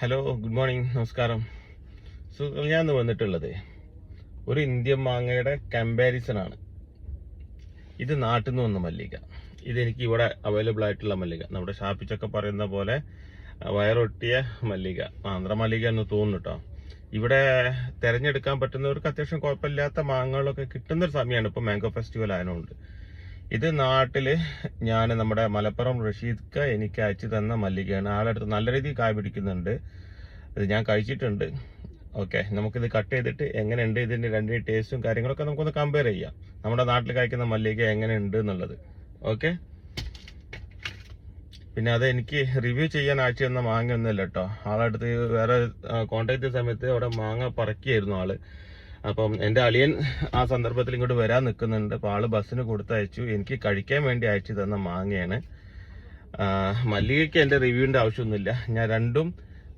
Hello good morning നമസ്കാരം. സുഹൃത്തുക്കൾ ഞാൻ വന്നിട്ടുള്ളത് ഒരു ഇന്ത്യൻ മാങ്ങയുടെ കമ്പാരിസൺ ആണ്. ഇത് നാട്ടിൽ നിന്ന് വന്ന മല്ലിക. ഇതെനിക്ക് ഇവിടെ അവൈലബിൾ ആയിട്ടുള്ള മല്ലിക. നമ്മുടെ ഷാപ്പിച്ചൊക്കെ പറയുന്ന പോലെ വയറൊട്ടിയ മല്ലിക. ആന്ധ്ര മല്ലിക എന്ന് തോന്നുന്നു കേട്ടോ ഇവിടെ തിരഞ്ഞെടുക്കാൻ പറ്റുന്നവർക്ക് അത്യാവശ്യം കുഴപ്പമില്ലാത്ത മാങ്ങകളൊക്കെ കിട്ടുന്ന ഒരു സമയമാണ്. ഇപ്പോൾ മാംഗോ ഫെസ്റ്റിവൽ ആയതുകൊണ്ട്. ഇത് നാട്ടിൽ ഞാൻ നമ്മുടെ മലപ്പുറം റഷീദ്ക്ക എനിക്ക് അയച്ചു തന്ന മല്ലികയാണ്. ആളെടുത്ത് നല്ല രീതിയിൽ കായ പിടിക്കുന്നുണ്ട്. ഇത് ഞാൻ കഴിച്ചിട്ടുണ്ട്. ഓക്കെ നമുക്കിത് കട്ട് ചെയ്തിട്ട് എങ്ങനെയുണ്ട് ഇതിന്റെ രണ്ട് ടേസ്റ്റും കാര്യങ്ങളൊക്കെ നമുക്കൊന്ന് കമ്പയർ ചെയ്യാം. നമ്മുടെ നാട്ടിൽ കഴിക്കുന്ന മല്ലിക എങ്ങനെയുണ്ട് എന്നുള്ളത്. ഓക്കെ? പിന്നെ അത് എനിക്ക് റിവ്യൂ ചെയ്യാൻ ആഴ്ച തന്ന മാങ്ങ ഒന്നുമില്ല കേട്ടോ. ആളടുത്ത് വേറെ കോണ്ടാക്ട് ചെയ്ത സമയത്ത് അവിടെ മാങ്ങ പറക്കിയായിരുന്നു ആൾ. അപ്പം എന്റെ അളിയൻ ആ സന്ദർഭത്തിൽ ഇങ്ങോട്ട് വരാൻ നിൽക്കുന്നുണ്ട്. അപ്പോൾ ആൾ ബസ്സിന് കൊടുത്തയച്ചു. എനിക്ക് കഴിക്കാൻ വേണ്ടി അയച്ചു തന്ന മാങ്ങയാണ്. മല്ലികയ്ക്ക് എന്റെ റിവ്യൂവിന്റെ ആവശ്യമൊന്നുമില്ല. ഞാൻ രണ്ടും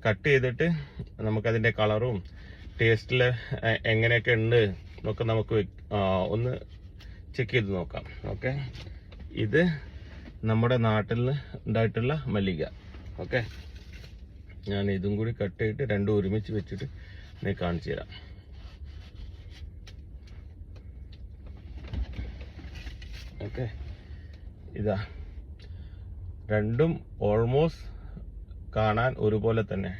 കട്ട് ചെയ്തിട്ട് നമുക്കതിന്റെ കളറും ടേസ്റ്റിൽ എങ്ങനെയൊക്കെ ഉണ്ട് എന്നൊക്കെ നമുക്ക് ഒന്ന് ചെക്ക് ചെയ്ത് നോക്കാം. ഓക്കെ? ഇത് നമ്മുടെ നാട്ടിൽ ഉണ്ടായിട്ടുള്ള മല്ലിക. ഓക്കെ? ഞാൻ ഇതും കൂടി കട്ട് ചെയ്തിട്ട് രണ്ടും ഒരുമിച്ച് വെച്ചിട്ട് കാണിച്ചു തരാം. ഓക്കെ. ഇതാ. രണ്ടും ഓൾമോസ്റ്റ് കാണാൻ ഒരുപോലെ തന്നെ.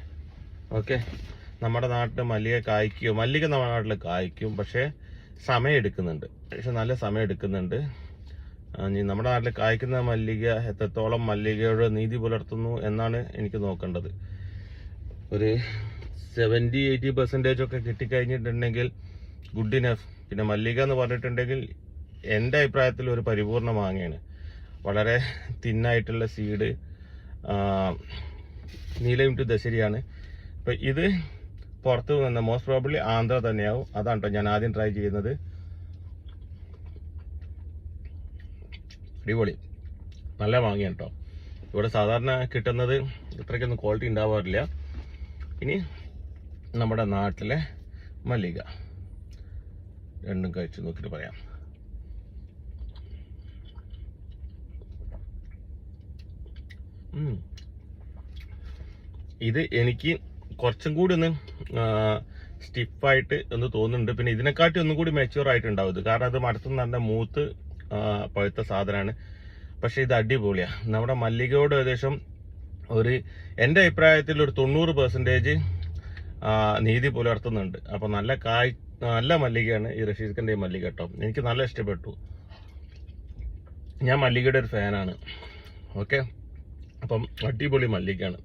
ഓക്കെ. നമ്മുടെ നാട്ടിൽ മല്ലിക കായ്ക്കും മല്ലിക നമ്മുടെ നാട്ടിൽ കായ്ക്കും പക്ഷേ സമയം എടുക്കുന്നുണ്ട്. പക്ഷെ നല്ല സമയം എടുക്കുന്നുണ്ട്. നമ്മുടെ നാട്ടിൽ കായ്ക്കുന്ന മല്ലിക എത്രത്തോളം മല്ലികയോട് നീതി പുലർത്തുന്നു എന്നാണ് എനിക്ക് നോക്കേണ്ടത്. ഒരു സെവന്റി എയ്റ്റി പെർസെന്റേജ് ഒക്കെ കിട്ടിക്കഴിഞ്ഞിട്ടുണ്ടെങ്കിൽ ഗുഡ് ഇനഫ് പിന്നെ മല്ലിക എന്ന് പറഞ്ഞിട്ടുണ്ടെങ്കിൽ എന്റെ അഭിപ്രായത്തിൽ ഒരു പരിപൂർണ മാങ്ങയാണ്. വളരെ തിന്നായിട്ടുള്ള സീഡ് നീലയും ടു ദശരിയാണ്. അപ്പം ഇത് പുറത്തു നിന്ന് മോസ്റ്റ് പ്രോബ്ലി ആന്ധ്ര തന്നെയാവും. അതാണ് കേട്ടോ ഞാൻ ആദ്യം ട്രൈ ചെയ്യുന്നത്. അടിപൊളി. നല്ല മാങ്ങയാണ് കേട്ടോ ഇവിടെ സാധാരണ കിട്ടുന്നത് ഇത്രയ്ക്കൊന്നും ക്വാളിറ്റി ഉണ്ടാവാറില്ല. ഇനി നമ്മുടെ നാട്ടിലെ മല്ലിക. രണ്ടും കഴിച്ചു നോക്കിയിട്ട് പറയാം. ഇത് എനിക്ക് കുറച്ചും കൂടി ഒന്ന് സ്റ്റിഫായിട്ട് ഒന്ന് തോന്നുന്നുണ്ട്. പിന്നെ ഇതിനെക്കാട്ടി ഒന്നും കൂടി മെച്ചൂർ ആയിട്ടുണ്ടാവും ഇത്. കാരണം അത് മരത്തുനിന്ന് നല്ല മൂത്ത് പഴുത്ത സാധനമാണ്. പക്ഷെ ഇത് അടിപൊളിയാണ് നമ്മുടെ മല്ലികയോട് ഏകദേശം ഒരു എന്റെ അഭിപ്രായത്തിൽ ഒരു തൊണ്ണൂറ് പെർസെന്റേജ് നീതി പുലർത്തുന്നുണ്ട്. അപ്പോൾ നല്ല കായ് നല്ല മല്ലികയാണ് ഈ റഷീദ്ഖന്റെ ഈ മല്ലിക കേട്ടോ. എനിക്ക് നല്ല ഇഷ്ടപ്പെട്ടു. ഞാൻ മല്ലികയുടെ ഒരു ഫാനാണ് ഓക്കെ? അപ്പം അടിപൊളി മല്ലികയാണ്.